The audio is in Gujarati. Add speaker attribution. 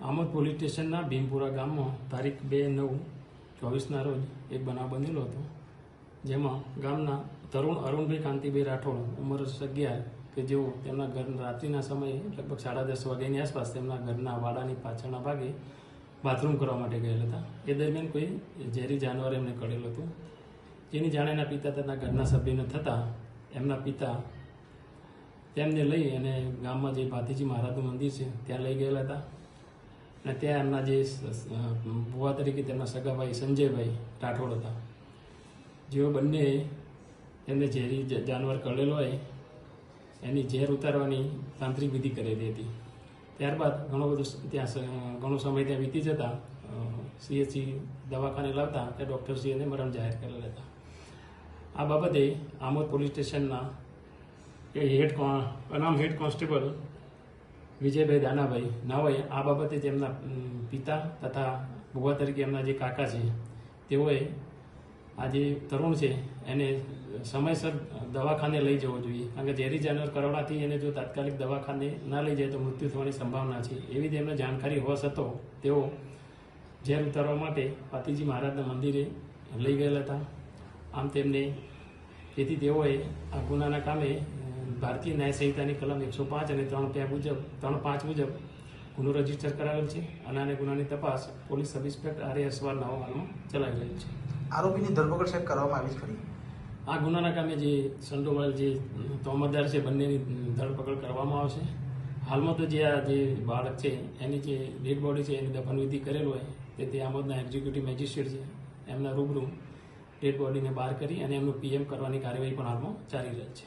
Speaker 1: આમોદ પોલીસ સ્ટેશનના ભીમપુરા ગામમાં તારીખ બે નવ ચોવીસના રોજ એક બનાવ બનેલો હતો, જેમાં ગામના તરુણ અરુણભાઈ કાંતિભાઈ રાઠોડ, ઉંમર અગિયાર, કે જેઓ તેમના ઘર રાત્રિના સમયે લગભગ સાડા દસ વાગ્યાની આસપાસ તેમના ઘરના વાડાની પાછળના ભાગે બાથરૂમ કરવા માટે ગયેલા હતા. એ દરમિયાન કોઈ ઝેરી જાનવર એમને કરેલું હતું. જેની જાણ એના પિતા તથા ઘરના સભ્યને થતાં એમના પિતા તેમને લઈ અને ગામમાં જે ભાતીજી મહારાજનું મંદિર છે, ત્યાં લઈ ગયેલા હતા. અને ત્યાં એમના જે ભુવા તરીકે તેમના સગાભાઈ સંજયભાઈ રાઠોડ હતા. જેઓ બંને એમને ઝેરી જાનવર કરેલો હોય, એની ઝેર ઉતારવાની તાંત્રિક વિધિ કરેલી હતી. ત્યારબાદ ઘણો બધો ત્યાં ઘણો સમય ત્યાં વીતી જતા સીએચસી દવાખાને લાવતા ત્યાં ડૉક્ટરશ્રી એને મરણ જાહેર કરેલા હતા આ બાબતે આમોદ પોલીસ સ્ટેશનના હેડ અનામ હેડ કોન્સ્ટેબલ વિજયભાઈ દાનાભાઈ નાઓએ આ બાબતે તેમના પિતા તથા ભુવા તરીકે એમના જે કાકા છે, તેઓએ આ જે તરુણ છે, એને સમયસર દવાખાને લઈ જવો જોઈએ. કારણ કે ઝેરી જાનવર કરવડાથી એને જો તાત્કાલિક દવાખાને ના લઈ જાય તો મૃત્યુ થવાની સંભાવના છે. એવી તેમને જાણકારી હોવા છતાં તેઓ ઝેર ઉતારવા માટે પાતિજી મહારાજના મંદિરે લઈ ગયેલા હતા. આમ તેમને તેથી તેઓએ આ ગુનાના કામે ભારતીય ન્યાય સંહિતાની કલમ એકસો પાંચ અને ત્રણ બે મુજબ ત્રણ પાંચ મુજબ ગુનો રજિસ્ટર કરાવેલ છે. અને આને ગુનાની તપાસ police sub inspector R S વાર નવા હાલમાં ચલાવી રહી છે.
Speaker 2: આરોપીની ધરપકડ સાહેબ કરવામાં આવી છે ખરી?
Speaker 1: આ ગુનાના કામે જે સંડોવાળ જે તોમતદાર છે બંનેની ધરપકડ કરવામાં આવશે. હાલમાં તો જે આ જે બાળક છે એની જે ડેડ બોડી છે એની દફનવિધિ કરેલ હોય તે તે આમોદના એક્ઝિક્યુટિવ મેજિસ્ટ્રેટ છે. એમના રૂબરૂ ડેડ બોડીને બહાર કરી અને એમનું પીએમ કરવાની કાર્યવાહી પણ હાલમાં ચાલી રહી છે.